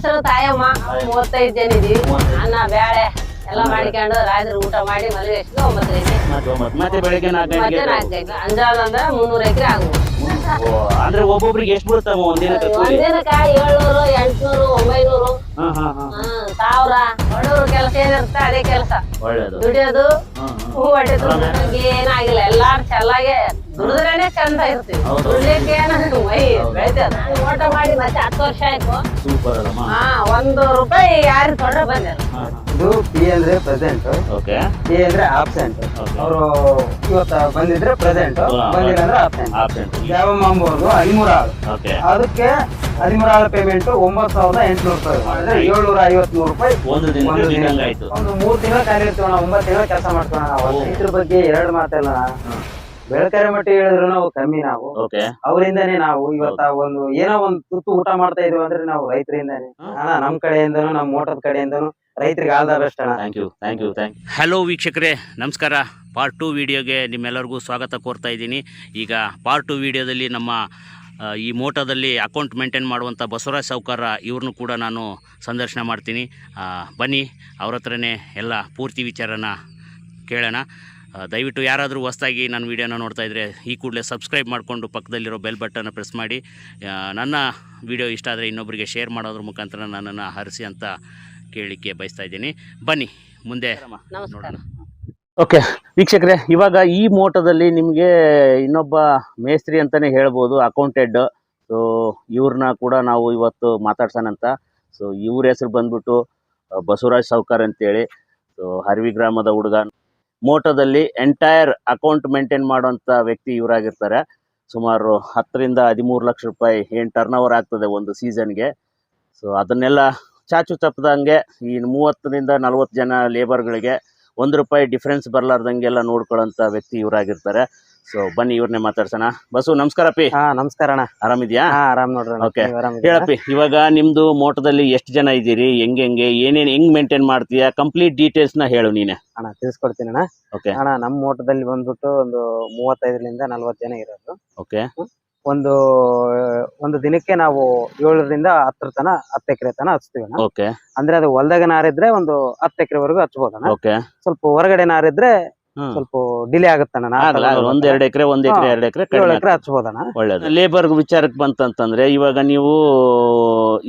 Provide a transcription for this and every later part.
ಹೆಸರು ತಾಯಮ್ಮ ಮೂವತ್ತೈದು ಜನ ಇದೀವಿ. ಅನ್ನ ಬ್ಯಾಳೆ ಎಲ್ಲ ಮಾಡಿಕೊಂಡು ರಾತ್ರಿ ಊಟ ಮಾಡಿ ಮಲಗಿ ಎಷ್ಟು ಒಂಬತ್ತು ಗಂಟೆ. ಮತ್ತೆ ಬೆಳಗ್ಗೆ ನಾಲ್ಕು ಗಂಟೆಗೆ ನಾಲ್ಕು ಅಂದ್ರೆ ಮುನ್ನೂರು ಎಕರೆ ಆಗ್ಬೋದು ಅಂದ್ರೆ ಒಬ್ಬೊಬ್ರಿಗೆ ಎಷ್ಟು ಬೀಳ್ತಾವ ಒಂದಿನಕ್ಕೆ ಒಂದಿನಕ್ಕ ಏಳ್ನೂರು ಎಂಟ್ನೂರು ಒಂಬೈನೂರು. ಸಾವಿರ. ಬಡವ್ರ ಕೆಲಸ ಏನಿರುತ್ತೆ ಅದೇ ಕೆಲಸ. ಒಳ್ಳೇದು. ದುಡಿಯೋದು ಹಾ, ಹೊಟ್ಟೆ ಏನಾಗಿಲ್ಲ ಎಲ್ಲಾರು ಚೆನ್ನಾಗೆ ದುಡಿದ್ರೇನೆ ಚಂದ ಇರ್ತೀವಿ. ದುಡ್ಲಿಕ್ಕೆ ಮೈ ಬೆಳಿತದ ಊಟ ಮಾಡಿ ಮತ್ತೆ ಹತ್ತು ವರ್ಷ ಆಯ್ತು. ಹಾ ಒಂದು ರೂಪಾಯಿ ಯಾರು ತೊಂದ್ರೆ ಬಂದಿಲ್ಲ. ಹಾ, ಹಾ. ಇದು ಪಿ ಅಂದ್ರೆ ಪ್ರೆಸೆಂಟ್ ಓಕೆ ಅಂದ್ರೆ ಆಬ್ಸೆಂಟ್ ಅವರು ಇವತ್ತ ಬಂದಿದ್ರೆ ಪ್ರೆಸೆಂಟ್ ಬಂದಿಲ್ಲ ಅಂದ್ರೆ ಆಬ್ಸೆಂಟ್ ಯಾವ ಅಂಬೋದು ಹದಿಮೂರು ಆಳು ಅದಕ್ಕೆ ಹದಿಮೂರ ಆಳು ಪೇಮೆಂಟ್ ಒಂಬತ್ತು ಸಾವಿರದ ಎಂಟುನೂರು ರೂಪಾಯಿ ಅಂದ್ರೆ ಏಳ್ನೂರ ಐವತ್ಮೂರು ರೂಪಾಯಿ. ಒಂದು ಮೂರು ಒಂದು ತಿಂಗಳ ಕಾರ್ಯಕ್ರಮ ಇರ್ತೀವಣ್ಣ ಒಂಬತ್ತು ತಿಂಗಳ ಕೆಲಸ ಮಾಡ್ತೀವಣ್ಣ ನಾವು ಇದ್ರ ರೈತರ ಬಗ್ಗೆ ಎರಡು ಮಾತಲ್ಲ. ಬೆಳಕರೆ ಮಟ್ಟಿ ಹೇಳಿದ್ರು ನಾವು ಕಮ್ಮಿ ನಾವು. ಅವರಿಂದಾನೇ ನಾವು ಇವತ್ತ ಒಂದು ಏನೋ ಒಂದು ತುತ್ತು ಊಟ ಮಾಡ್ತಾ ಇದೀವಿ ಅಂದ್ರೆ ನಾವು ರೈತರಿಂದಾನೆ. ಅಣ್ಣ ನಮ್ ಕಡೆಯಿಂದನು ನಮ್ ಮೋಟದ ಕಡೆಯಿಂದನೂ ರೈತರಿಗೆ ಆಲ್ ದ ಬೆಸ್ಟ್ ಅಣ್ಣ thank you thank you thank hello ವೀಕ್ಷಕರೇ ನಮಸ್ಕಾರ. ಪಾರ್ಟ್ ಟು ವಿಡಿಯೋಗೆ ನಿಮ್ಮೆಲ್ಲರಿಗೂ ಸ್ವಾಗತ ಕೋರ್ತಾ ಇದ್ದೀನಿ. ಈಗ ಪಾರ್ಟ್ ಟು ವಿಡಿಯೋದಲ್ಲಿ ನಮ್ಮ ಈ ಮೋಟೋದಲ್ಲಿ ಅಕೌಂಟ್ ಮೇಂಟೈನ್ ಮಾಡುವಂಥ ಬಸವರಾಜ್ ಸಾವ್ಕಾರ ಇವ್ರನ್ನೂ ಕೂಡ ನಾನು ಸಂದರ್ಶನ ಮಾಡ್ತೀನಿ. ಬನ್ನಿ ಅವ್ರ ಹತ್ರನೇ ಎಲ್ಲ ಪೂರ್ತಿ ವಿಚಾರನ ಕೇಳೋಣ. ದಯವಿಟ್ಟು ಯಾರಾದರೂ ಹೊಸ್ದಾಗಿ ನನ್ನ ವೀಡಿಯೋನ ನೋಡ್ತಾ ಇದ್ದರೆ ಈ ಕೂಡಲೇ ಸಬ್ಸ್ಕ್ರೈಬ್ ಮಾಡಿಕೊಂಡು ಪಕ್ಕದಲ್ಲಿರೋ ಬೆಲ್ ಬಟನ್ನ ಪ್ರೆಸ್ ಮಾಡಿ. ನನ್ನ ವಿಡಿಯೋ ಇಷ್ಟ ಆದರೆ ಇನ್ನೊಬ್ಬರಿಗೆ ಶೇರ್ ಮಾಡೋದ್ರ ಮುಖಾಂತರ ನನ್ನನ್ನು ಹರಿಸಿ ಅಂತ ಕೇಳಲಿಕ್ಕೆ ಬಯಸ್ತಾ ಇದ್ದೀನಿ. ಬನ್ನಿ ಮುಂದೆ ನೋಡೋಣ. ಓಕೆ ವೀಕ್ಷಕರೇ ಇವಾಗ ಈ ಮೋಟದಲ್ಲಿ ನಿಮಗೆ ಇನ್ನೊಬ್ಬ ಮೇಸ್ತ್ರಿ ಅಂತಲೇ ಹೇಳ್ಬೋದು ಅಕೌಂಟೆಡ್ ಸೊ ಇವ್ರನ್ನ ಕೂಡ ನಾವು ಇವತ್ತು ಮಾತಾಡ್ಸೋಣಂತ ಸೊ ಇವ್ರ ಹೆಸರು ಬಂದ್ಬಿಟ್ಟು ಬಸವರಾಜ್ ಸಾವ್ಕಾರ್ ಅಂತೇಳಿ. ಸೊ ಹರಿವಿ ಗ್ರಾಮದ ಹುಡುಗ. ಮೋಟೋದಲ್ಲಿ ಎಂಟೈರ್ ಅಕೌಂಟ್ ಮೇಂಟೈನ್ ಮಾಡುವಂಥ ವ್ಯಕ್ತಿ ಇವರಾಗಿರ್ತಾರೆ. ಸುಮಾರು ಹತ್ತರಿಂದ ಹದಿಮೂರು ಲಕ್ಷ ರೂಪಾಯಿ ಏನು ಟರ್ನ್ ಓವರ್ ಆಗ್ತದೆ ಒಂದು ಸೀಸನ್ಗೆ ಸೊ ಅದನ್ನೆಲ್ಲ ಚಾಚು ತಪ್ಪದಂಗೆ ಈ ಮೂವತ್ತರಿಂದ ನಲವತ್ತು ಜನ ಲೇಬರ್ಗಳಿಗೆ ಒಂದು ರೂಪಾಯಿ ಡಿಫ್ರೆನ್ಸ್ ಬರಲಾರ್ದಂಗೆಲ್ಲ ನೋಡ್ಕೊಳ್ಳೋಂಥ ವ್ಯಕ್ತಿ ಇವರಾಗಿರ್ತಾರೆ. ಸೊ ಬನ್ನಿ ಇವ್ರನ್ನೇ ಮಾತಾಡ್ಸೋಣ. ಬಸು ನಮಸ್ಕಾರ ಪಿ ಹಾ ನಮಸ್ಕಾರ ಅಣ್ಣ. ಆರಾಮಿದ್ಯಾ? ಹಾ ಆರಾಮ್ ನೋಡ್ರಿ ಓಕೆ? ಹೇಳಪ್ಪಿ ಇವಾಗ ನಿಮ್ದು ಮೋಟದಲ್ಲಿ ಎಷ್ಟು ಜನ ಇದ್ದೀರಿ? ಹೆಂಗೆ ಹೆಂಗೆ? ಏನೇನು ಹೆಂಗ್ ಮೇಂಟೈನ್ ಮಾಡ್ತೀಯಾ? ಕಂಪ್ಲೀಟ್ ಡೀಟೇಲ್ಸ್ನ ಹೇಳು ನೀನೆ. ಅಣ್ಣ ತಿಳಿಸ್ಕೊಡ್ತೀನಿ ಅಣ್ಣ. ಓಕೆ ಅಣ್ಣ ನಮ್ಮ ಮೋಟದಲ್ಲಿ ಬಂದ್ಬಿಟ್ಟು ಒಂದು ಮೂವತ್ತೈದರಿಂದ ನಲ್ವತ್ತು ಜನ ಇರೋದು. ಓಕೆ ಒಂದು ಒಂದು ದಿನಕ್ಕೆ ನಾವು ಏಳರಿಂದ ಹತ್ತರ ತನ ಹತ್ತು ಎಕರೆ ತನ ಹಚ್ತೀವಿ ಅಣ್ಣ. ಓಕೆ. ಅಂದ್ರೆ ಅದು ಹೊಲ್ದಾಗ ನಾರಿದ್ರೆ ಒಂದು ಹತ್ತು ಎಕರೆವರೆಗೂ ಹಚ್ಬೋದಣ್ಣ ಓಕೆ. ಸ್ವಲ್ಪ ಹೊರಗಡೆ ನಾರಿದ್ರೆ ಹ್ಮ್. ಸ್ವಲ್ಪ ಡಿಲೇ ಆಗುತ್ತಣ್ಣ ಆಗಲ್ಲ ಒಂದ್ ಎರಡ್ ಎಕರೆ ಒಂದ್ ಎಕರೆ ಹಾ. ಎರಡು ಎಕರೆ ಏಳು ಕಡಿಮೆ ಎಕರೆ ಹಚ್ಬೋದಣ್ಣ ಒಳ್ಳೇದು. ಲೇಬರ್ ವಿಚಾರಕ್ಕೆ ಬಂತಂತಂದ್ರೆ ಇವಾಗ ನೀವು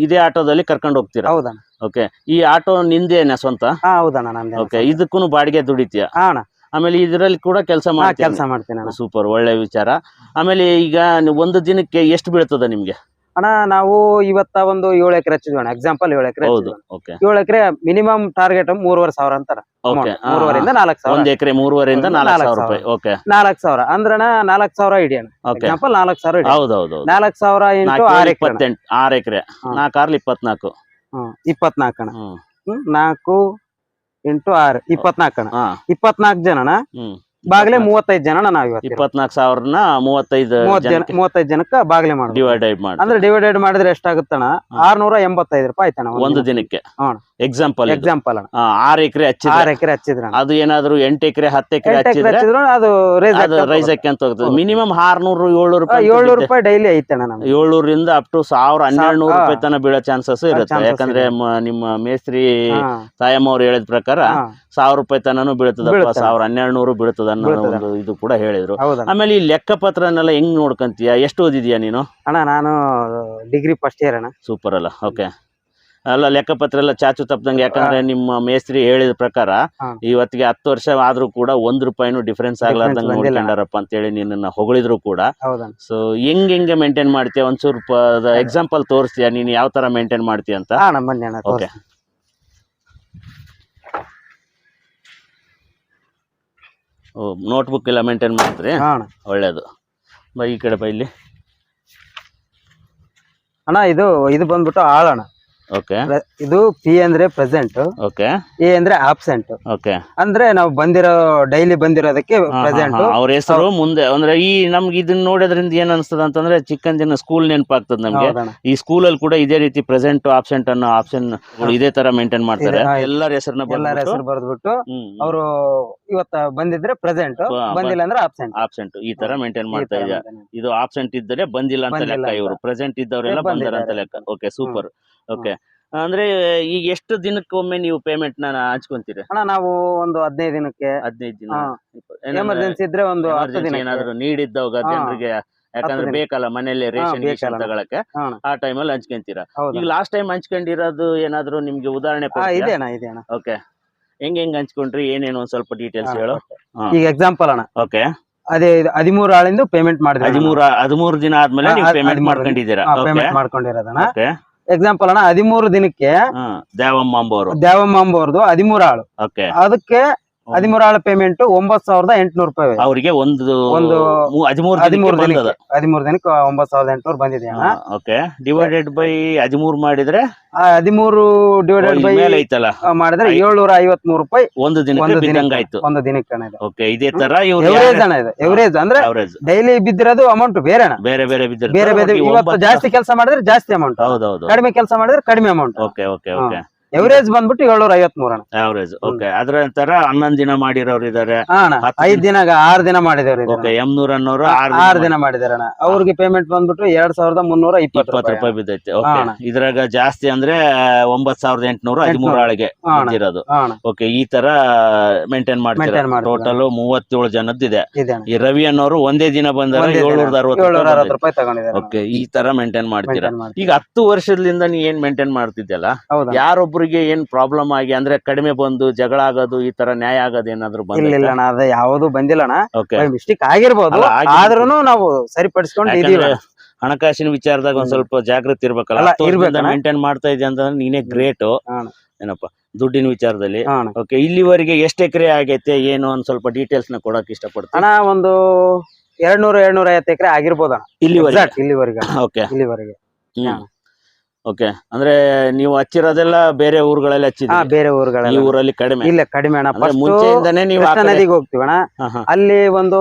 ಇದೇ ಆಟೋದಲ್ಲಿ ಕರ್ಕೊಂಡು ಹೋಗ್ತೀರಾ? ಹೌದಣ್ಣ. ಓಕೆ. ಈ ಆಟೋ ನಿಂದೇನ ಸ್ವಂತ? ಹಾ ಹೌದಣ್ಣ ಓಕೆ. ಇದಕ್ಕೂ ಬಾಡಿಗೆ ದುಡಿತೀಯ? ಹಾ ಅಣ್ಣ. ಆಮೇಲೆ ಇದರಲ್ಲಿ ಕೂಡ ಕೆಲಸ ಮಾಡಿ ಕೆಲಸ ಮಾಡ್ತೀನಿ ಸೂಪರ್ ಒಳ್ಳೆ ವಿಚಾರ. ಆಮೇಲೆ ಈಗ ಒಂದು ದಿನಕ್ಕೆ ಎಷ್ಟು ಬೀಳ್ತದ ನಿಮ್ಗೆ? ಅಣ್ಣ ನಾವು ಇವತ್ತ ಒಂದು ಏಳು ಎಕರೆ ಹಚ್ಚಿದ್ವಿ ಎಕ್ಸಾಂಪಲ್ ಏಳು ಎಕರೆ ಹೌದು ಏಳು ಎಕರೆ ಮಿನಿಮಮ್ ಟಾರ್ಗೆಟ್ ಮೂರುವರೆ ಸಾವಿರ ಅಂತಾರ. ಓಕೆ ಮೂರುವರೆಯಿಂದ ನಾಲ್ಕು ಸಾವಿರ. ಒಂದ್ ಎಕರೆ ಮೂರುವರೆಯಿಂದ ನಾಲ್ಕು ಸಾವಿರ ರೂಪಾಯಿ ಓಕೆ. ನಾಲ್ಕು ಸಾವಿರ. ಅಂದ್ರಣ ನಾಲ್ಕು ಸಾವಿರ ಇಡಿ ಎಕ್ಸಾಂಪಲ್ ನಾಲ್ಕು ಸಾವಿರ ಹೌದು ಹೌದೌದು ನಾಲ್ಕು ಸಾವಿರ ಇಂಟು ಆರು ಎಕರೆ ಇಪ್ಪತ್ತೆಂಟು ಆರು ಎಕರೆ. ಹಾ. ನಾಲ್ಕು ಆರ್ಲಿ ಇಪ್ಪತ್ನಾಲ್ಕು. ಇಪ್ಪತ್ನಾಲ್ಕು ಅಣ್ಣ. ನಾಲ್ಕು ಇಂಟು ಆರ್ ಇಪ್ಪತ್ನಾಕ ಅಣ್ಣ ಹಾ. ಇಪ್ಪತ್ನಾಲ್ಕು ಜನನ? ಬಾಗ್ಲೆ ಮೂವತ್ತೈದು ಜನ ನಾವ್ ಇಪ್ಪತ್ನಾಲ್ಕು ಸಾವಿರನ ಮೂವತ್ತೈದು ಮೂವತ್ತೈದು ಜನಕ್ಕ ಬಾಗ್ಲೆ ಮಾಡಿ ಡಿವೈಡೆಡ್ ಮಾಡಿ ಅಂದ್ರೆ ಡಿವೈಡೆಡ್ ಮಾಡಿದ್ರೆ ಎಷ್ಟಾಗುತ್ತಣ್ಣ? ಆರ್ನೂರ ಎಂಬತ್ತೈದು ರೂಪಾಯಿ ಆಯ್ತಣ್ಣ ಒಂದು ದಿನಕ್ಕೆ. ಹ್ಮ್. ಎಕ್ಸಾಂಪಲ್ ಎಕ್ಸಾಂಪಲ್ ಅಣ್ಣ. ಆರು ಎಕರೆ ಹಚ್ಚಿದ್ರೆ? ಆರ್ ಎಕರೆ ಹಚ್ಚಿದ್ರ ಅದು ಏನಾದ್ರು ಎಂಟು ಎಕರೆ ಹತ್ತು ಎಕರೆ ಹಚ್ಚಿದ್ರೆ? ಅದು ರೇಸ್ ಅಂತ ಹೋಗ್ತದೆ ಮಿನಿಮಮ್ ಆರ್ನೂರು ಏಳ್ನೂರು ರೂಪಾಯಿ ಏಳ್ನೂರು ರೂಪಾಯಿ ಡೈಲಿ ನಮ್ಗೆ. ಏಳ್ನೂರಿಂದ ಅಪ್ ಟು ಸಾವಿರ ಹನ್ನೆರಡು ನೂರು. ರೂಪಾಯಿ ತನಕ ಬೀಳೋ ಚಾನ್ಸಸ್ ಇರುತ್ತೆ. ಯಾಕಂದ್ರೆ ನಿಮ್ಮ ಮೇಸ್ತ್ರಿ ತಾಯಮ್ಮ ಅವ್ರು ಹೇಳಿದ ಪ್ರಕಾರ ಸಾವಿರ ರೂಪಾಯಿ ತನನು ಬೀಳ್ತದಪ್ಪ. ಸಾವಿರ ಹನ್ನೆರಡು ನೂರು ಬೀಳ್ತದ ಅನ್ನೋ ಒಂದು ಇದು ಕೂಡ ಹೇಳಿದ್ರು. ಆಮೇಲೆ ಈ ಲೆಕ್ಕಪತ್ರನೆಲ್ಲ ಹೆಂಗ್ ನೋಡ್ಕಂತೀಯ? ಎಷ್ಟು ಓದಿದ್ಯಾ ನೀನು? ಅಣ್ಣ ನಾನು ಡಿಗ್ರಿ ಫಸ್ಟ್ ಇಯರ್ ಅಣ್ಣ. ಸೂಪರ್ ಅಲ್ಲ. ಓಕೆ ಅಲ್ಲ ಲೆಕ್ಕಪತ್ರ ಎಲ್ಲ ಚಾಚು ತಪ್ಪದಂಗೆ ಯಾಕಂದ್ರೆ ನಿಮ್ಮ ಮೇಸ್ತ್ರಿ ಹೇಳಿದ ಪ್ರಕಾರ ಇವತ್ತಿಗೆ ಹತ್ತು ವರ್ಷ ಆದ್ರೂ ಕೂಡ ಒಂದ್ ರೂಪಾಯಿನೂ ಡಿಫ್ರೆನ್ಸ್ ಆಗ್ಲಾರ್ದಂಗೆ ಅಂತ ನೋಡ್ಕೊಂಡಾರಪ್ಪ ಅಂತೇಳಿ ನಿನ್ನನ್ನ ಹೊಗಳಿದ್ರು ಕೂಡ. ಸೊ ಹೆಂಗ್ ಹೆಂಗೆ ಮೇಂಟೈನ್ ಮಾಡ್ತೀಯ? ಒಂಚೂರು ಎಕ್ಸಾಂಪಲ್ ತೋರಿಸ್ತೀಯ? ನೀನು ಯಾವ ತರ ಮೇಂಟೈನ್ ಮಾಡ್ತೀಯ ಅಂತ? ಓಕೆ ಓ ನೋಟ್ಬುಕ್ ಎಲ್ಲ ಮೇಂಟೈನ್ ಮಾಡ್ತೀರಿ? ಒಳ್ಳೇದು. ಬೈ ಈ ಕಡೆ ಬಾ ಇಲ್ಲಿ. ಅಣ್ಣ ಇದು ಇದು ಬಂದ್ಬಿಟ್ಟು ಆಳಣ್ಣ. ಓಕೆ ಇದು ಪಿ ಅಂದ್ರೆ ಪ್ರೆಸೆಂಟ್ ಓಕೆ ಎ ಅಂದ್ರೆ ಆಬ್ಸೆಂಟ್ ಓಕೆ ಅಂದ್ರೆ ನಾವು ಬಂದಿರೋ ಡೈಲಿ ಬಂದಿರೋದಕ್ಕೆ ಪ್ರೆಸೆಂಟ್ ಅವ್ರ ಹೆಸರು ಮುಂದೆ ಅಂದ್ರೆ ಈ ನಮ್ಗೆ ಇದನ್ನ ನೋಡೋದ್ರಿಂದ ಏನ್ ಅನ್ಸ್ತದ ಅಂತಂದ್ರೆ ಚಿಕ್ಕನ್ ಜನ ಸ್ಕೂಲ್ ನೆನಪಾಗ್ತದ ನಮ್ಗೆ. ಈ ಸ್ಕೂಲ್ ಅಲ್ಲಿ ಕೂಡ ಇದೇ ರೀತಿ ಪ್ರೆಸೆಂಟ್ ಆಬ್ಸೆಂಟ್ ಅನ್ನೋ ಆಪ್ಷನ್ ಇದೇ ತರ ಮೇಂಟೈನ್ ಮಾಡ್ತಾರೆ. ಎಲ್ಲರ ಹೆಸರನ್ನ ಎಲ್ಲರ ಹೆಸರು ಬರೆದ್ಬಿಟ್ಟು ಅವರು ಇವತ್ತ ಬಂದಿದ್ರೆ ಪ್ರೆಸೆಂಟ್ ಬಂದಿಲ್ಲ ಅಂದ್ರೆ ಆಬ್ಸೆಂಟ್ ಆಬ್ಸೆಂಟ್ ಈ ತರ ಮೇಂಟೈನ್ ಮಾಡ್ತಾ ಇದ್ದಾರೆ ಇದು ಆಬ್ಸೆಂಟ್ ಇದ್ದರೆ ಬಂದಿಲ್ಲ ಅಂತ ಲೆಕ್ಕ ಇವರು. ಪ್ರೆಸೆಂಟ್ ಇದ್ದವರೆಲ್ಲ. ಬಂದಾರ ಅಂತ ಲೆಕ್ಕ. Okay super okay. ಅಂದ್ರೆ ಈಗ ಎಷ್ಟು ದಿನಕ್ಕೊಮ್ಮೆ ನೀವು ಪೇಮೆಂಟ್ನ ಹಂಚ್ಕೊಂತೀರಿ? ಅಣ್ಣ ನಾವು ಒಂದು ಹದಿನೈದು ದಿನಕ್ಕೆ. ಹದಿನೈದು ದಿನ. ಎಮರ್ಜೆನ್ಸಿ ಇದ್ರೆ ಒಂದು ಹತ್ತು ದಿನ ಏನಾದ್ರು ನೀಡಿದ್ದವಾಗ ಹಾ. ಜನರಿಗೆ ಯಾಕಂದ್ರೆ ಬೇಕಲ್ಲ ಮನೆಯಲ್ಲಿ ರೇಷನ್ ಗೀಷನ್ ತಗೊಳಕ್ಕೆ. ಆ ಟೈಮಲ್ಲಿ ಹಂಚ್ಕೊಂತೀರಾ? ಹೌದು ಈಗ ಲಾಸ್ಟ್ ಟೈಮ್ ಹಂಚ್ಕೊಂಡಿರೋದು ಏನಾದ್ರು ನಿಮ್ಗೆ ಉದಾಹರಣೆ ಇದೆ ಅಣ್ಣ ಇದೆ ಅಣ್ಣ. ಓಕೆ. ಹೆಂಗ್ ಹೆಂಗ್ ಹಂಚ್ಕೊಂಡ್ರಿ? ಏನೇನು ಒಂದ್ ಸ್ವಲ್ಪ ಡೀಟೇಲ್ಸ್ ಹೇಳು. ಈಗ ಎಕ್ಸಾಂಪಲ್ ಅಣ್ಣ. ಓಕೆ. ಅದೇ ಹದಿಮೂರು ಆಳಿಂದ ಪೇಮೆಂಟ್ ಮಾಡಿದ್ರೆ ಹದಿಮೂರು ಹದಿಮೂರು ದಿನ ಆದ್ಮೇಲೆ ನೀವು ಪೇಮೆಂಟ್ ಮಾಡ್ಕೊಂಡಿದ್ದೀರಾ? ಪೇಮೆಂಟ್ ಮಾಡ್ಕೊಂಡಿರೋದಣ್ಣ ಎಕ್ಸಾಂಪಲ್ ಅಣ್ಣ ಹದಿಮೂರು ದಿನಕ್ಕೆ ದೇವಮ್ಮ ಅಂಬೋರು ದೇವಮ್ಮ ಅಂಬೋರ್ದು ಹದಿಮೂರು ಆಳು ಓಕೆ ಅದಕ್ಕೆ ಹದಿಮೂರು ಆಳು ಪೇಮೆಂಟ್ ಒಂಬತ್ ಸಾವಿರದ ಎಂಟುನೂರು ರೂಪಾಯಿ. ಅವರಿಗೆ ಒಂದು ಒಂದು ಹದಿಮೂರು ಹದಿಮೂರು ದಿನಕ್ಕೆ ಹದಿಮೂರು ದಿನಕ್ಕೆ ಒಂಬತ್ ಸಾವಿರದ ಎಂಟುನೂರು ಬಂದಿದೆ ಓಕೆ ಡಿವೈಡೆಡ್ ಬೈ ಹದಿಮೂರು ಮಾಡಿದ್ರೆ? ಹದಿಮೂರು ಡಿವೈಡೆಡ್ ಬೈ ಐತಲ್ಲ? ಮಾಡಿದ್ರೆ ಏಳ್ನೂರ ಐವತ್ ಮೂರು ರೂಪಾಯಿ ಒಂದು ದಿನ ಒಂದು ದಿನಕ್ಕೆ ಆಯ್ತು. ಒಂದು ದಿನಕ್ಕೆ ಓಕೆ ಇದೇ. ತರ ಎವರೇಜ್ ಅಣ್ಣ ಇದೆ. ಎವರೇಜ್ ಅಂದ್ರೆ ಡೈಲಿ ಬಿದ್ದಿರೋದು ಅಮೌಂಟ್ ಬೇರೆ ಅಣ್ಣ. ಬೇರೆ ಬೇರೆ ಬಿದ್ದಿರೋ ಬೇರೆ ಬೇರೆ ಇವತ್ತು ಜಾಸ್ತಿ ಕೆಲಸ ಮಾಡಿದ್ರೆ ಜಾಸ್ತಿ ಅಮೌಂಟ್ ಹೌದೌದು. ಕಡಿಮೆ ಕೆಲಸ ಮಾಡಿದ್ರೆ ಕಡಿಮೆ amount okay okay okay average ಬಂದ್ಬಿಟ್ಟು ಏಳ್ನೂರ ಐವತ್ ಮೂರು ಅಣ್ಣ ಅವರೇಜ್ ಓಕೆ ಅದ್ರ ನಂತರ ಹನ್ನೊಂದ್ ದಿನ ಮಾಡಿರೋರು ಇದಾರೆ. ಅಣ್ಣ ಐದ್ ದಿನ ಆರ್ ದಿನ ಮಾಡಿದವ್ರು ಓಕೆ ಎಮ್ನೂರ್ ಅನ್ನೋರು ಆರ್ ದಿನ ಮಾಡಿದಾರ ಅಣ್ಣ. ಅವ್ರಿಗೆ ಪೇಮೆಂಟ್ ಬಂದ್ಬಿಟ್ಟು ಎರಡ್ ಸಾವಿರದ ಮುನ್ನೂರ ಇಪ್ಪತ್ತು ರೂಪಾಯಿ ಬಿದ್ದೈತೆ. ಇದ್ರಾಗ ಜಾಸ್ತಿ ಅಂದ್ರೆ ಒಂಬತ್ ಸಾವಿರದ ಎಂಟುನೂರು ಹದಿಮೂರ ಒಳಗೆ ಅಣ್ಣ. ಓಕೆ ಈ ತರ ಮೇಂಟೈನ್ ಮಾಡ್ತಾರೆ? ಟೋಟಲ್ ಮೂವತ್ತೇಳು ಜನದ್ದು ಇದೆ. ಈ ರವಿ ಅನ್ನೋರು ಒಂದೇ ದಿನ ಬಂದಾರ. ಏಳ್ನೂರದ ಅರವತ್ತು ರೂಪಾಯಿ ತಗೊಂಡಿದ್ದಾರೆ ಓಕೆ ಈ ತರ ಮೇಂಟೈನ್ ಮಾಡ್ತೀರಾ? ಈಗ ಹತ್ತು ವರ್ಷದಿಂದ ನೀ ಏನ್ ಮೇಂಟೈನ್ ಮಾಡ್ತಿದ್ದಲ್ಲ ಹೌದಾ? ಯಾರೊಬ್ರಿಗೆ ಏನ್ ಪ್ರಾಬ್ಲಮ್ ಆಗಿ ಅಂದ್ರೆ ಕಡಿಮೆ ಬಂದು ಜಗಳ ಆಗೋದು ಈ ತರ ನ್ಯಾಯ ಆಗೋದು ಏನಾದ್ರು ಇಲ್ಲ ಇಲ್ಲ ಅಣ್ಣ ಅದ ಯಾವ್ದು ಬಂದಿಲ್ಲ ಅಣ್ಣ. ಓಕೆ ಮಿಸ್ಟೇಕ್ ಆಗಿರ್ಬೋದು ಅಲ್ಲ, ಆಗಿರ್ಬೋದು. ಆದ್ರೂನು ನಾವು ಸರಿಪಡಿಸ್ಕೊಂಡು ಇದೀವಿ ಹಣಕಾಸಿನ ವಿಚಾರದಾಗ ಒಂದ್ ಸ್ವಲ್ಪ ಜಾಗೃತಿ ಇರ್ಬೇಕಲ್ಲ. ಇರ್ಬೇಕಣ್ಣ. ಮೇಂಟೈನ್ ಮಾಡ್ತಾ ಇದೆಯಾ ಅಂತಂದ್ರೆ ನೀನೇ ಗ್ರೇಟ್ ಹಾ. ಏನಪ್ಪ ದುಡ್ಡಿನ ವಿಚಾರದಲ್ಲಿ. ಹಾ ಅಣ್ಣ. ಓಕೆ ಇಲ್ಲಿವರೆಗೆ ಎಷ್ಟು ಎಕರೆ ಆಗೈತೆ ಏನು ಒಂದ್ ಸ್ವಲ್ಪ ಡೀಟೇಲ್ಸ್ನ ಕೊಡಕ್ ಇಷ್ಟಪಡ್ತೀನಿ. ಅಣ್ಣ ಒಂದು ಎರಡ್ ನೂರ ಎರಡ್ ನೂರ ಐವತ್ತು ಎಕರೆ ಆಗಿರ್ಬೋದಣ್ಣ ಇಲ್ಲಿವರೆಗೆ ಇಲ್ಲಿವರೆಗೆ. ಓಕೆ ಇಲ್ಲಿವರೆಗೆ. ಹಾ. ಓಕೆ. ಅಂದ್ರೆ ನೀವು ಹಚ್ಚಿರೋದೆಲ್ಲ ಬೇರೆ ಊರುಗಳಲ್ಲಿ ಹಾ ಹಚ್ಚಿದ್ರಿ ಬೇರೆ ಈ ಊರಲ್ಲಿ ಕಡಿಮೆ. ಇಲ್ಲ ಕಡಿಮೆ ಅಣ್ಣ. ಅಂದ್ರೆ ಫಸ್ಟ್ ಮುಂಚೆಯಿಂದನೇ ನೀವು ಆ ಕೃಷ್ಣ ಕಡೆ- ನದಿಗೆ ಹೋಗ್ತೀವಿ ಅಣ್ಣ. ಹಾ, ಹಾ. ಅಲ್ಲಿ ಒಂದು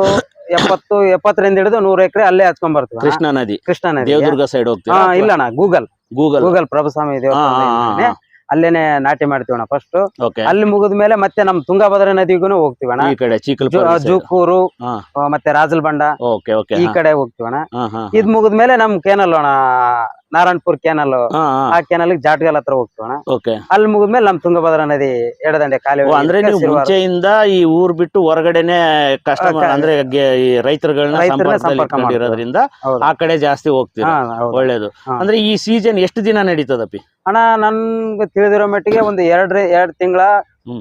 ಎಪ್ಪತ್ತು ಎಪ್ಪತ್ತರಿಂದ ಹಿಡಿದು ನೂರು ಎಕರೆ ಅಲ್ಲೇ ಹಚ್ಕೊಂಡ್ ಬರ್ತೀವಿ ಅಣ್ಣ. ಕೃಷ್ಣ ನದಿ. ಕೃಷ್ಣ ನದಿ ದೇವದುರ್ಗ ಸೈಡ್ ಹಾ ಹೋಗ್ತೀರಾ ಇಲ್ಲ ಅಣ್ಣ ಗೂಗಲ್. ಗೂಗಲ್. ಗೂಗಲ್ ಪ್ರಭುಸ್ವಾಮಿ ದೇವಸ್ಥಾನ ಏನಿದೆ, ಅಲ್ಲೇನೆ ನಾಟಿ ಮಾಡ್ತೀವಿ ಅಣ್ಣ ಫಸ್ಟ್ ಓಕೆ. ಅಲ್ಲಿ ಮುಗಿದ ಮೇಲೆ ಮತ್ತೆ ನಮ್ ತುಂಗಭದ್ರಾ ನದಿಗೂ ಹೋಗ್ತೀವಿ ಅಣ್ಣ. ಈ ಕಡೆ ಜು- ಚೀಕಲ್ಪಲ್ಲಿ ಜೂಕೂರು ಹಾ. ಆ, ಮತ್ತೆ ರಾಜಲ್ ಬಂಡ ಓಕೆ ಓಕೆ ಈ ಕಡೆ ಹೋಗ್ತೀವಿ ಅಣ್ಣ. ಹಾ ಹಾ ಇದ್ ಮುಗಿದ್ಮೇಲೆ ನಮ್ ಕೇನಲ್ ಅಣ್ಣ ನಾರಾಯಣಪುರ್ ಕೆನಲ್ ಆ ಕೆನಲ್ ಜಾಟ್ಗಲ್ ಹತ್ರ ಓಕೆ ಅಲ್ಲಿ ಮುಗಿದ್ಮೇಲೆ ನಮ್ ತುಂಗಭದ್ರಾ ನದಿ ಎಡದಂಡೆ ಕಾಲುವೆ ಅಂದ್ರೆ ಮುಂಚೆಯಿಂದ ಈ ಊರ್ ಬಿಟ್ಟು ಹೊರಗಡೆನೆ ಕಷ್ಟ ಅಂದ್ರೆ ರೈತರುಗಳನ್ನ ಸಂಪರ್ಕ ಮಾಡಿರೋದ್ರಿಂದ ಆ ಕಡೆ ಜಾಸ್ತಿ ಹೋಗ್ತೀವಿ ಒಳ್ಳೇದು. ಅಂದ್ರೆ ಈ ಸೀಸನ್ ಎಷ್ಟು ದಿನ ನಡೀತದಪ್ಪಿ? ಅಣ್ಣ ನನ್ಗೆ ತಿಳಿದಿರೋ ಮಟ್ಟಿಗೆ ಒಂದು ಎರಡ್ ಎರಡ್ ತಿಂಗಳ.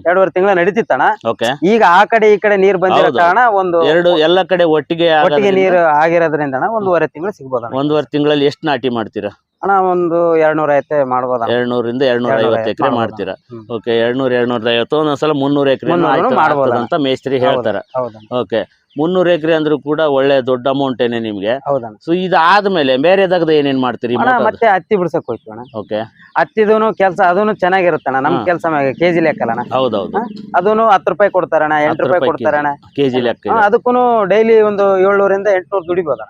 ಎರಡೂವರೆ ತಿಂಗಳ ನಡೀತಿತ್ತಣ ಓಕೆ. ಈಗ ಆ ಕಡೆ ಈ ಕಡೆ ನೀರ್ ಬಂದಿರೋ. ಕಾರಣ ಒಂದು ಎರಡು ಎಲ್ಲ ಕಡೆ ಒಟ್ಟಿಗೆ ಒಟ್ಟಿಗೆ ನೀರು ಆಗಿರೋದ್ರಿಂದ ಅಣ್ಣ ಒಂದೂವರೆ ತಿಂಗಳು ಸಿಗ್ಬೋದ ಒಂದೂವರೆ ತಿಂಗಳಲ್ಲಿ ಎಷ್ಟು ನಾಟಿ ಮಾಡ್ತೀರಾ? ಅಣ್ಣ ಒಂದು ಎರಡ್ನೂರ ಐತೆ ಮಾಡ್ಬೋದ ಎರಡ್ನೂರಿಂದ ಎರಡ್ನೂರ ಐವತ್ತು ಎಕರೆ ಮಾಡ್ತೀರಾ? ಓಕೆ ಎರಡ್ನೂರ ಎರಡ್ನೂರ ಐವತ್ತು ಒಂದೊಂದ್ಸಲ ಮುನ್ನೂರ ಎಕರೆ ಮಾಡ್ಬೋದು. ಅಂತ ಮೇಸ್ತ್ರಿ ಹೇಳ್ತಾರ. ಓಕೆ. ಮುನ್ನೂರು ಎಕರೆ ಅಂದ್ರೂ ಕೂಡ ಒಳ್ಳೆ ದೊಡ್ಡ ಅಮೌಂಟ್ ಏನೇ ನಿಮ್ಗೆ. ಹೌದಣ್ಣ. ಸೊ ಇದಾದ್ಮೇಲೆ ಬೇರೆದಾಗದ ಏನೇನ್ ಮಾಡ್ತೀರಿ ಅಣ್ಣ ಮತ್ತೆ ಹತ್ತಿ ಬಿಡ್ಸಕ್ ಹೋಯ್ತೀವಿ ಅಣ್ಣ. ಓಕೆ ಹತ್ತಿದೂನು ಕೆಲಸ ಅದೂನು ಚೆನ್ನಾಗಿರುತ್ತಣ್ಣ. ನಮ್. ಕೆಲಸ ಕೆಜಿ ಲೆಕ್ಕಲ್ಲಣ್ಣ. ಹೌದೌದು. ಅದೂನು ಹತ್ತು ರೂಪಾಯಿ ಕೊಡ್ತಾರಣ್ಣ ಎಂಟು ರೂಪಾಯಿ ಕೊಡ್ತಾರಣ ಕೊಡ್ತಾರಣ್ಣ. ಕೆಜಿ ಲೆಕ್ಕ ಅದಕ್ಕೂ ಅದಕ್ಕೂನು ಡೈಲಿ ಒಂದು ಏಳ್ನೂರಿಂದ ಎಂಟ್ನೂರು ದುಡಿಬೋದ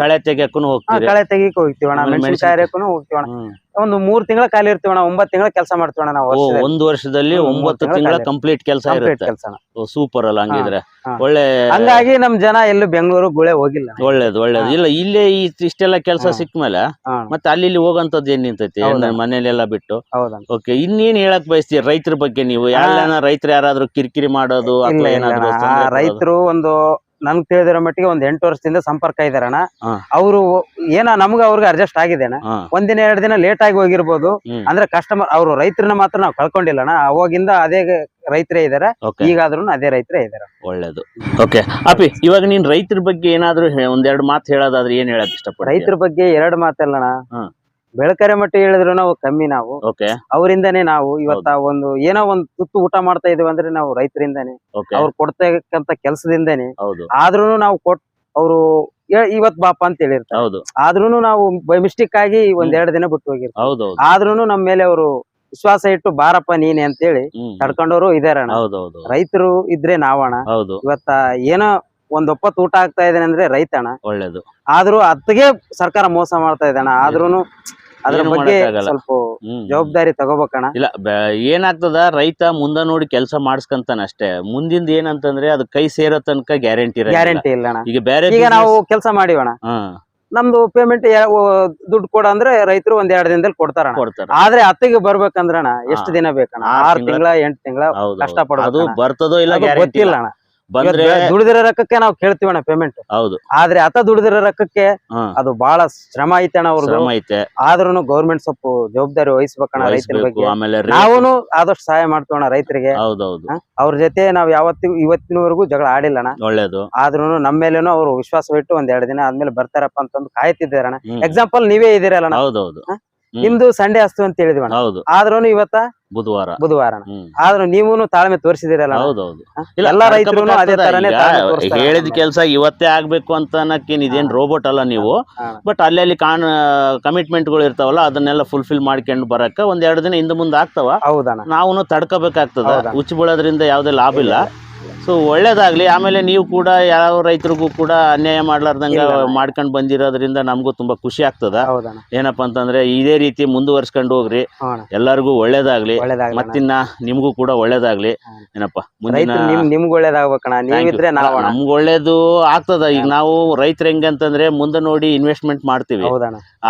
ಕಳೆ ತೆಗಿಯಕ್ಕೂ ಹೋಗ್ತೀವಿ ಕಳೆ ತೆಗಿಯಕ್ಕೆ ಹೋಗ್ತೀವಣ್ಣ. ಮೆಣಸಾರಕ್ಕೂ ಮೆಣಸಿನಕಾಯಿ ಹೋಗ್ತೀವಣ್ಣ. ಒಂದು ಮೂರ್ ತಿಂಗಳ ಖಾಲಿ ಇರ್ತೀವಣ್ಣ ಒಂಬತ್ ತಿಂಗಳ ಕೆಲಸ ಮಾಡ್ತೀವಣ್ಣ ನಾವು ಓ ವರ್ಷದಲ್ಲಿ. ಒಂದು ವರ್ಷದಲ್ಲಿ ಹ್ಮ್, ಒಂಬತ್ತು ಮೂವತ್ತು ತಿಂಗಳ ತಿಂಗಳ ಕಂಪ್ಲೀಟ್ ಕೆಲಸ ಇರುತ್ತೆ. ಕೆಲಸನ. ಸೂಪರ್ ಅಲ್ಲ ಹಂಗಿದ್ರೆ. ಹಾ. ಒಳ್ಳೆ ಹಂಗಾಗಿ ನಮ್ ಜನ ಎಲ್ಲೂ ಬೆಂಗಳೂರು ಗುಳೆ ಹೋಗಿಲ್ಲ. ಒಳ್ಳೇದು ಒಳ್ಳೇದು. ಇಲ್ಲ ಇಲ್ಲೇ ಈ ಇಷ್ಟೆಲ್ಲ ಕೆಲಸ ಹಾ. ಸಿಕ್ಮೇಲೆ ಹಾ, ಮತ್ತೆ ಅಲ್ಲಿ ಇಲ್ಲಿ ಹೋಗಂತದ್ದು ಏನ್ ನಿಂತೈತಿ? ಹೌದಾ? ಮನೇಲೆಲ್ಲ ಬಿಟ್ಟು? ಹೌದಣ್ಣ ಓಕೆ ಇನ್ನೇನ್ ಹೇಳಕ್ ಬಯಸ್ತೀರಿ ರೈತರ ಬಗ್ಗೆ ನೀವು? ಯಾರ ರೈತರು ಯಾರಾದ್ರೂ ಕಿರಿಕಿರಿ ಮಾಡೋದು ಇಲ್ಲ ಅಥವಾ ಇಲ್ಲ ಏನಾದ್ರು ಅಣ್ಣ. ತೊಂದ್ರೆ ಕೊಡೋದು? ರೈತರು ಒಂದು ನನ್ಗ್ ತಿಳಿದಿರೋ ಮಟ್ಟಿಗೆ ಒಂದ್ ಎಂಟು ವರ್ಷದಿಂದ ಸಂಪರ್ಕ ಇದಾರಣ ಹಾ. ಅವರು ಏನೋ ನಮ್ಗ ಅವ್ರಿಗೆ ಅಡ್ಜಸ್ಟ್ ಆಗಿದೆಣ ಹಾ. ಒಂದಿನ ಎರಡು ದಿನ ಲೇಟ್ ಆಗಿ ಹೋಗಿರ್ಬೋದು. ಹ್ಮ್. ಅಂದ್ರೆ ಕಸ್ಟಮರ್ ಅವರು ರೈತರನ್ನ ಮಾತ್ರ ನಾವು ಕಳ್ಕೊಂಡಿಲ್ಲ ಅಣ್ಣ ಅವಾಗಿಂದ ಅದೇ ರೈತರೇ ಇದಾರೆ. ಓಕೆ ಈಗಾದ್ರೂ ಅದೇ ರೈತರೇ ಇದಾರೆ. ಒಳ್ಳೇದು. ಓಕೆ ಅಪಿ ಇವಾಗ ನೀನ್ ರೈತರ ಬಗ್ಗೆ ಏನಾದ್ರೂ ಹೇ- ಒಂದೆರಡು ಮಾತು ಹೇಳೋದಾದ್ರೆ ಏನ್ ಹೇಳಕ್ ಇಷ್ಟಪಡ್ತೀಯ? ರೈತರ ಬಗ್ಗೆ ಎರಡು ಮಾತಲ್ಲಣ್ಣ ಹ್ಮ್. ಬೆಳಕರೆ ಮಟ್ಟ ಹೇಳಿದ್ರು ನಾವು ಕಮ್ಮಿ ನಾವು. ಓಕೆ ಅವರಿಂದನೇ ನಾವು ಇವತ್ತ ಒಂದು ಏನೋ ಒಂದು ತುತ್ತು ಊಟ ಮಾಡ್ತಾ ಇದೀವಿ ಅಂದ್ರೆ ನಾವು ರೈತರಿಂದಾನೆ. ಅವ್ರು ಕೊಡ್ತಕ್ಕಂತ ಕೆಲ್ಸದಿಂದಾನೆ. ಹೌದು. ಆದ್ರೂ ನಾವು ಕೊಟ್ ಅವರು ಇವತ್ ಬಾಪ ಅಂತ ಹೇಳಿರ್ತಾರೆ. ಹೌದು. ಆದ್ರೂನು ನಾವು ಬೈ ಮಿಸ್ಟೇಕ್ ಆಗಿ ಒಂದ್ ಎರಡು ದಿನ ಬಿಟ್ಟು ಹೋಗಿರ್ತಾರೆ ಆದ್ರೂನು ನಮ್ಮ ಮೇಲೆ ಅವರು ವಿಶ್ವಾಸ ಇಟ್ಟು ಬಾರಪ್ಪ ನೀನೆ ಅಂತೇಳಿ ಹೇಳಿ ತಡ್ಕೊಂಡವರು ಹೌದೌದು. ರೈತರು ಇದ್ರೆ ನಾವಣ ಹೌದು. ಇವತ್ತ ಏನೋ ಒಂದ್ ಒಪ್ಪತ್ತು ಊಟ ಆಗ್ತಾ ಇದ್ದಾನೆ ಅಂದ್ರೆ ರೈತಣ್ಣ. ಒಳ್ಳೇದು. ಆದ್ರೂ ಅತ್ತಿಗೆ ಸರ್ಕಾರ ಮೋಸ ಮಾಡ್ತಾ ಇದ್ದಾನ. ಆದ್ರೂನು ಅದ್ರ ಬಗ್ಗೆ ಸ್ವಲ್ಪ ಜವಾಬ್ದಾರಿ ತಗೋಬೇಕಣ್ಣ. ಇಲ್ಲ ಏನಾಗ್ತದ ರೈತ ಮುಂದ ನೋಡಿ ಕೆಲಸ ಮಾಡಿಸ್ಕಂತಾನ ಅಷ್ಟೇ. ಮುಂದಿಂದ ಏನಂತಂದ್ರೆ ಅದು ಕೈ ಸೇರೋ ತನಕ ಗ್ಯಾರಂಟಿ ಗ್ಯಾರಂಟಿ ಇಲ್ಲ ಈಗ ಬೇರೆ ಈಗ ನಾವು ಕೆಲಸ ಮಾಡಿವಣ್ಣ. ಹಾ. ನಮ್ದು ಪೇಮೆಂಟ್ ದುಡ್ಡು ಕೊಡ ಅಂದ್ರೆ ರೈತರು ಒಂದ್ ಎರಡ್ ದಿನದಲ್ಲಿ ಕೊಡ್ತಾರ ಕೊಡ್ತಾರೆ. ಆದ್ರೆ ಅತ್ತಿಗೆ ಬರ್ಬೇಕಂದ್ರಣ ಎಷ್ಟು. ದಿನ ಬೇಕಣ್ಣ? ಆರ್ ತಿಂಗ್ಳ? ಎಂಟ್ ತಿಂಗಳ ಕಷ್ಟ ಪಡೋದು ಬರ್ತದೋ ಇಲ್ಲ ಗ್ಯಾರಂಟಿ ಗೊತ್ತಿಲ್ಲ ಅಣ್ಣ ಬಂದ್ರೆ ದುಡಿದಿರೋ ರೊಕ್ಕಕ್ಕೆ ನಾವು ಕೇಳ್ತಿವಣ್ಣ ಪೇಮೆಂಟ್ ಹೌದು. ಆದ್ರೆ ಅತ ದುಡಿದಿರೋ ರೊಕ್ಕಕ್ಕೆ ಅದು ಬಹಳ ಶ್ರಮ ಐತೆ ಅಣ್ಣ ಅವ್ರ ಶ್ರಮ ಐತೆ. ಆದ್ರೂ ಗೌರ್ಮೆಂಟ್ ಸ್ವಲ್ಪ ಜವಾಬ್ದಾರಿ ವಹಿಸ್ಬೇಕಣ್ಣ ರೈತರ ಬಗ್ಗೆ. ಆಮೇಲೆ ನಾವು ಆದಷ್ಟು ಸಹಾಯ ಮಾಡ್ತೀವಣ್ಣ ರೈತರಿಗೆ. ಹೌದೌದು? ಅವ್ರ ಜೊತೆ ನಾವ್ ಯಾವತ್ತಿಗೂ ಇವತ್ತಿನವರೆಗೂ ಜಗಳ ಆಡಿಲ್ಲಣ್ಣ ಒಳ್ಳೇದು. ಆದ್ರೂ ನಮ್ಮ ಮೇಲೇನು ಅವ್ರು ವಿಶ್ವಾಸ ಇಟ್ಟು ಒಂದ್ ಎರಡು ದಿನ ಆದ್ಮೇಲೆ ಬರ್ತಾರಪ್ಪ ಅಂತಂದು ಕಾಯ್ತಿದ್ದಾರಣ್ಣ. ಎಕ್ಸಾಂಪಲ್ ನೀವೇ ಇದೀರಲ್ಲ ಹೌದೌದು? ನಿಮ್ದು ಸಂಡೆ ಅಸ್ತು ಅಂತ ಹೇಳಿದ್ವಿ ಆದ್ರೂ ಆದ್ರೂನು ಇವತ್ತ ಬುಧವಾರ. ಬುಧವಾರ ಹ್ಮ್. ಆದ್ರೂ ನೀವುನು ತಾಳ್ಮೆ ತೋರಿಸಿದಿರಲ್ಲ. ಹೌದೌದು. ಹೌದು ಇಲ್ಲ ಎಲ್ಲಾ ರೈತರು ಅದೇ ತರನೇ ಈಗ. ತಾಳ್ಮೆ ತೋರಿಸ್ತಾರೆ. ಹೇಳಿದ ಕೆಲಸ ಇವತ್ತೇ ಆಗ್ಬೇಕು ಅಂತ ಅನ್ನಕ್ಕೇನ್ ಇದೇನ್ ರೋಬೋಟ್ ಅಲ್ಲ ನೀವು. ಹಾ. ಬಟ್ ಅಲ್ಲಲ್ಲಿ ಕಾಣ ಕಮಿಟ್ಮೆಂಟ್ಗಳು ಇರ್ತಾವಲ್ಲ ಅದನ್ನೆಲ್ಲ ಫುಲ್ಫಿಲ್ ಮಾಡ್ಕೊಂಡು ಬರಕ ಒಂದ್ ಎರಡು ದಿನ ಹಿಂದೆ ಮುಂದೆ ಆಗ್ತಾವ. ಹೌದಣ್ಣ. ನಾವು ತಡ್ಕೋಬೇಕಾಗ್ತದ. ಹೌದಾ. ಹುಚ್ಚು ಬೀಳೋದ್ರಿಂದ ಯಾವ್ದೇ ಲಾಭ ಇಲ್ಲ. ಸೊ ಒಳ್ಳೇದಾಗ್ಲಿ. ಆಮೇಲೆ ನೀವು ಕೂಡ ಯಾವ ರೈತರಿಗೂ ಕೂಡ ಅನ್ಯಾಯ ಮಾಡ್ಲಾರ್ದಂಗ ಮಾಡ್ಕೊಂಡು ಬಂದಿರೋದ್ರಿಂದ ನಮಗೂ ತುಂಬಾ ಖುಷಿ ಆಗ್ತದ. ಏನಪ್ಪ ಅಂತಂದ್ರೆ ಇದೇ ರೀತಿ ಮುಂದುವರ್ಸ್ಕೊಂಡು ಹೋಗ್ರಿ. ಎಲ್ಲರಿಗೂ ಒಳ್ಳೇದಾಗ್ಲಿ. ಮತ್ತಿನ್ನ ನಿಮ್ಗೂ ಕೂಡ ಒಳ್ಳೇದಾಗ್ಲಿ. ಏನಪ್ಪ ನಿಮ್ಗ್ ಒಳ್ಳೇದಾಗ್ಬೇಕಣ್ಣ. ನೀವಿದ್ರೆ ನಮ್ಗ್ ಒಳ್ಳೇದು ಆಗ್ತದ. ಈಗ ನಾವು ರೈತರು ಹೆಂಗಂತಂದ್ರೆ ಮುಂದೆ ನೋಡಿ ಇನ್ವೆಸ್ಟ್ಮೆಂಟ್ ಮಾಡ್ತೀವಿ.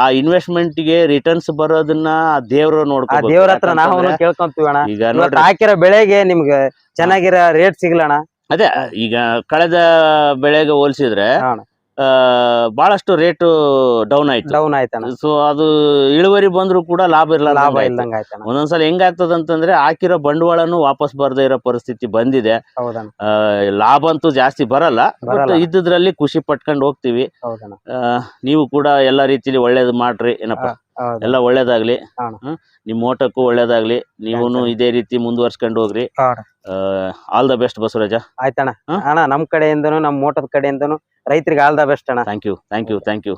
ಆ ಇನ್ವೆಸ್ಟ್ಮೆಂಟ್ಗೆ ರಿಟರ್ನ್ಸ್ ಬರೋದನ್ನ ದೇವ್ರು ನೋಡ್ಕೊ ದೇವ್ರ ಹತ್ರ ನಾವು ಕೇಳ್ಕೊಂತೀವಿ ಈಗ ಹಾಕಿರೋ ಬೆಳೆಗೆ ನಿಮ್ಗೆ ಚೆನ್ನಾಗಿರೋ ರೇಟ್ ಸಿಗ್ಲಣ್ಣ ಅದೇ ಈಗ ಕಳೆದ ಬೆಳೆಗೆ ಹೋಲಿಸಿದ್ರೆ ಹಾ ಅಣ್ಣ. ಆ, ಬಹಳಷ್ಟು ರೇಟ್ ಡೌನ್ ಆಯ್ತು. ಡೌನ್ ಆಯ್ತಾನ ಸೊ ಅದು ಇಳುವರಿ ಬಂದ್ರು ಕೂಡ ಲಾಭ ಇರಲ್ಲ ಲಾಭ ಆಯ್ತಣ್ಣ. ಒಂದೊಂದ್ಸಲ ಹೆಂಗಾಗ್ತದ ಅಂತಂದ್ರೆ ಹಾಕಿರೋ ಬಂಡವಾಳನು ವಾಪಸ್ ಬರದೇ ಇರೋ ಪರಿಸ್ಥಿತಿ ಬಂದಿದೆ. ಲಾಭ ಅಂತೂ ಜಾಸ್ತಿ ಬರಲ್ಲ. ಇದ್ದಿದ್ರಲ್ಲಿ ಖುಷಿ ಪಟ್ಕೊಂಡು ಹೋಗ್ತಿವಿ. ನೀವು ಕೂಡ ಎಲ್ಲಾ ರೀತಿಲಿ ಒಳ್ಳೇದು ಮಾಡ್ರಿ ಏನಪ್ಪ? ಎಲ್ಲ ಒಳ್ಳೇದಾಗ್ಲಿ? ನಿಮ್ ಓಟಕ್ಕೂ ಒಳ್ಳೇದಾಗ್ಲಿ. ನೀವುನು Thanks. ಇದೇ ರೀತಿ ಮುಂದುವರ್ಸ್ಕೊಂಡು ಹೋಗ್ರಿ. All the best Basavaraja. ಆಯ್ತಣ್ಣ. ಅಣ್ಣ ನಮ್ ಕಡೆಯಿಂದನು ನಮ್ ಓಟದ ಕಡೆಯಿಂದನು ರೈತರಿಗೆ ಆಲ್ ದ ಬೆಸ್ಟ್ ಅಣ್ಣ. Thank you thank you thank you